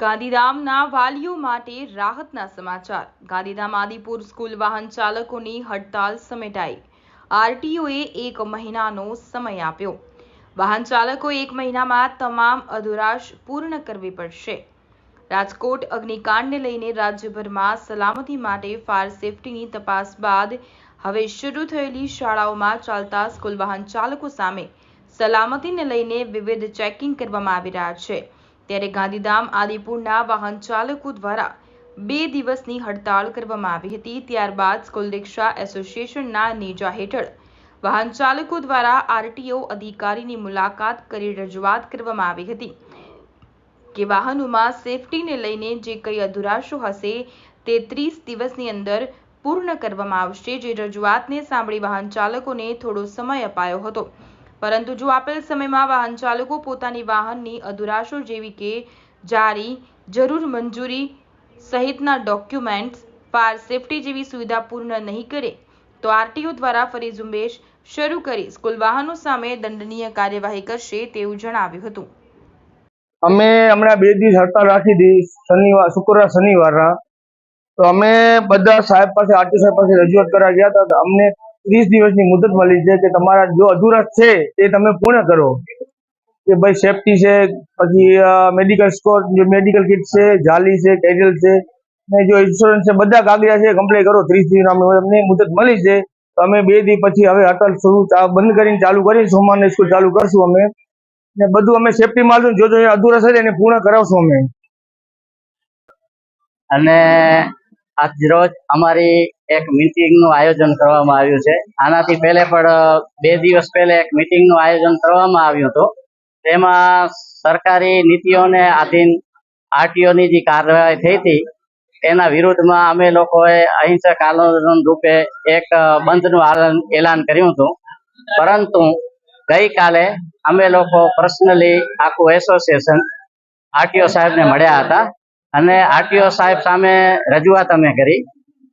ગાંધીધામના વાલીઓ માટે રાહતના સમાચાર. ગાંધીધામ આદિપુર સ્કૂલ વાહન ચાલકોની હડતાલ સમેટાઈ. આરટીઓએ એક મહિનાનો સમય આપ્યો. વાહન ચાલકો એક મહિનામાં તમામ અધુરાશ પૂર્ણ કરવી પડશે. રાજકોટ અગ્નિકાંડને લઈને રાજ્યભરમાં સલામતી માટે ફાયર સેફટીની તપાસ બાદ હવે શરૂ થયેલી શાળાઓમાં ચાલતા સ્કૂલ વાહન ચાલકો સામે સલામતીને લઈને વિવિધ ચેકિંગ કરવામાં આવી રહ્યા છે. ત્યારે ગાંધીધામ આદિપુરના વાહન ચાલકો દ્વારા બે દિવસની હડતાળ કરવામાં આવી હતી. ત્યારબાદ સ્કૂલ રિક્ષા એસોસિએશનના નેજા હેઠળ વાહન ચાલકો દ્વારા આરટીઓ અધિકારીની મુલાકાત કરી રજૂઆત કરવામાં આવી હતી કે વાહનોમાં સેફટીને લઈને જે કંઈ અધુરાશો હશે તે ત્રીસ દિવસની અંદર પૂર્ણ કરવામાં આવશે. જે રજૂઆતને સાંભળી વાહન ચાલકોને થોડો સમય અપાયો હતો. પરંતુ જો આપેલ સમયમાં વાહન ચાલકો પોતાની વાહનની અધુરાશો જેવી કે જારી, જરૂર મંજૂરી સહિતના ડોક્યુમેન્ટ્સ, ફાયર સેફટી જેવી સુવિધા પૂર્ણ નહીં કરે, તો આરટીઓ દ્વારા ફરી ઝુંબેશ શરૂ કરી સ્કૂલ વાહનો સામે દંડનીય કાર્યવાહી કરશે તેવું જણાવ્યું હતું. અમે હમણાં બે દિવસ હડતાલ રાખી હતી શનિવાર, શુક્રવાર, શનિવારના. તો અમે બધા સાહેબ પાસે, આરટીઓ સાહેબ પાસે રજૂઆત કરવા ગયા હતા અમને ત્રીસ દિવસની મુદત મળી છે કે તમારા જો અધૂરા છે તે તમે પૂર્ણ કરો. કે ભાઈ સેફટી છે, પછી મેડિકલ સ્કોર જે મેડિકલ કિટ છે, જાલી છે કેરિયલ છે, ને જો ઇન્સ્યોરન્સ છે, બધા કાગળિયા છે કમ્પ્લીટ કરો, ત્રીસ દિવસ મુદત મળી છે. તો અમે બે દિવસ પછી હવે અટલ શરૂ બંધ કરીને ચાલુ કરી સોમવારની સ્કૂલ ચાલુ કરશું અમે. ને બધું અમે સેફટી માં જો અધૂરા છે એને પૂર્ણ કરાવશું અમે. અને આજ રોજ અમારી એક મીટિંગનું આયોજન કરવામાં આવ્યું છે. આનાથી પહેલે પણ બે દિવસ પહેલે એક મીટિંગનું આયોજન કરવામાં આવ્યું હતું. તેમાં સરકારી નીતિઓને આધીન આરટીઓ ની જે કાર્યવાહી થઈ હતી એના વિરુદ્ધમાં અમે લોકોએ અહિંસક આંદોલન રૂપે એક બંધનું એલાન કર્યું હતું. પરંતુ ગઈકાલે અમે લોકો પર્સનલી આખું એસોસિએશન આરટીઓ સાહેબને મળ્યા હતા. અને આરટીઓ સાહેબ સામે રજૂઆત અમે કરી.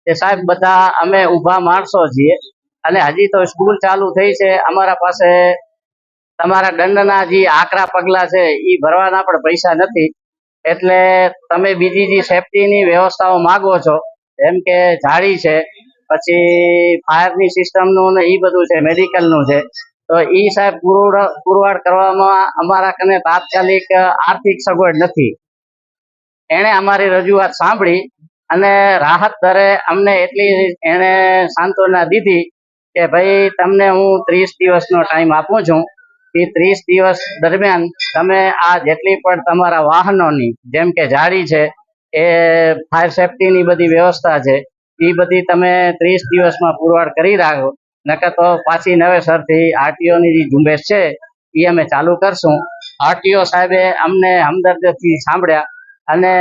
કે સાહેબ, બધા અમે ઊભા માણસો છીએ અને હજી તો સ્કૂલ ચાલુ થઈ છે. અમારા પાસે તમારા દંડના જે આકરા પગલા છે એ ભરવાના પણ પૈસા નથી. એટલે તમે બીજી જે સેફટીની વ્યવસ્થાઓ માગો છો, જેમ કે જાળી છે, પછી ફાયરની સિસ્ટમનું ને એ બધું છે, મેડિકલનું છે, તો એ સાહેબ પુરવઠા પુરવાર કરવામાં અમારા કને તાત્કાલિક આર્થિક સગવડ નથી. એણે અમારી રજૂઆત સાંભળી અને રાહત દરે અમને એટલી એણે સાંત્વના દીધી કે ભાઈ તમને હું ત્રીસ દિવસનો ટાઈમ આપું છું. એ ત્રીસ દિવસ દરમિયાન તમે આ જેટલી પણ તમારા વાહનોની, જેમ કે જાળી છે, એ ફાયર સેફટીની બધી વ્યવસ્થા છે એ બધી તમે ત્રીસ દિવસમાં પુરવાર કરી રાખો. નકર તો પાછી નવેસરથી આરટીઓની જે ઝુંબેશ છે એ અમે ચાલુ કરશું. આરટીઓ સાહેબે અમને હમદર્દથી સાંભળ્યા અને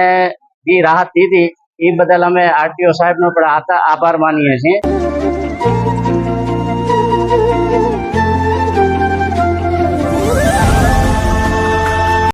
એ રાહત દીધી એ બદલ અમે આરટીઓ સાહેબનો પણ આભાર માનીએ છીએ.